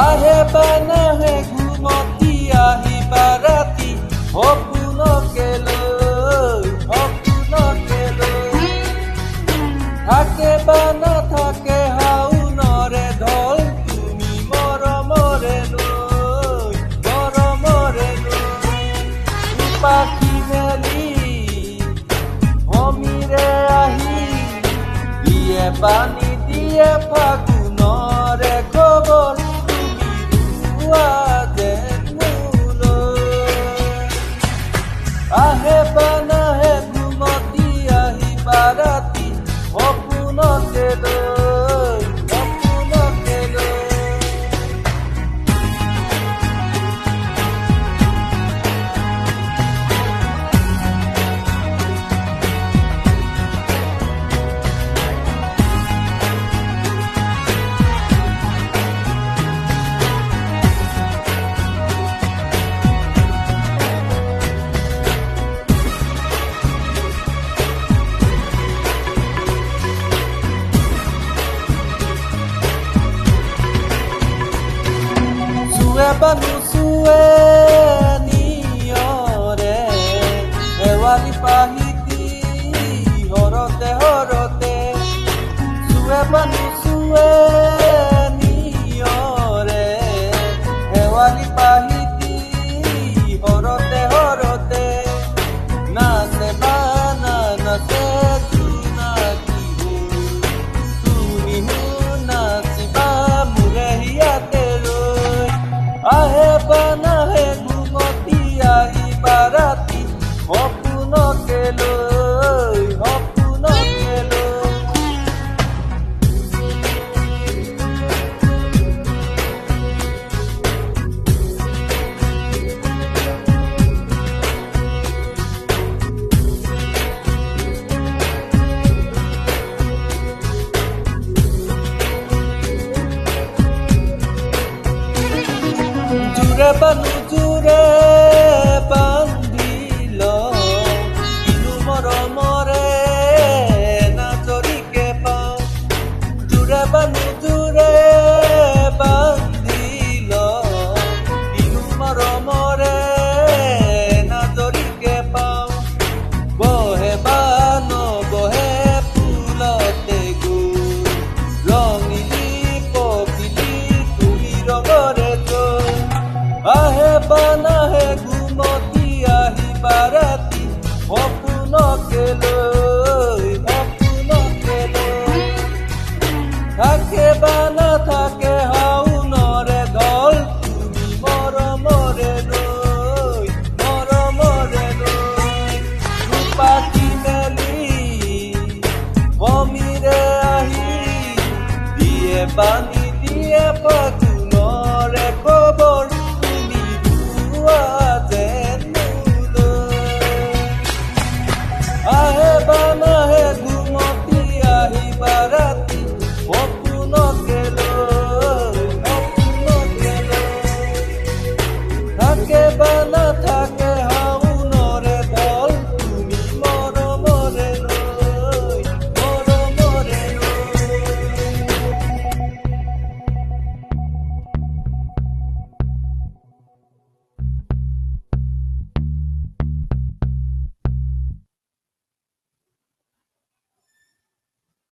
আহে বানাহে ঘুমতি আহিবা ৰাতি সপোনকে লৈ সপোনকে লৈ থাকে বা নাথাকে হাউনৰে ঢল তুমি মৰমৰে লৈ মৰমৰে লৈ পাখি মেলি সমীৰে আহি, দিয়ে পানী আহে বা নাহে চুৱে বা নুচুৱে নিয়ৰে শেৱালি পাহিতি হৰতে হৰতে চুৱে বা ప్రభను చూరా. থাকে বা না থাকে হাউ নরে দল। তুমি মৰমৰে লৈ মৰমৰে লৈ ৰূপাকি মেলি বমিরে আহি, দিয়ে পানি দিয়ে পাখি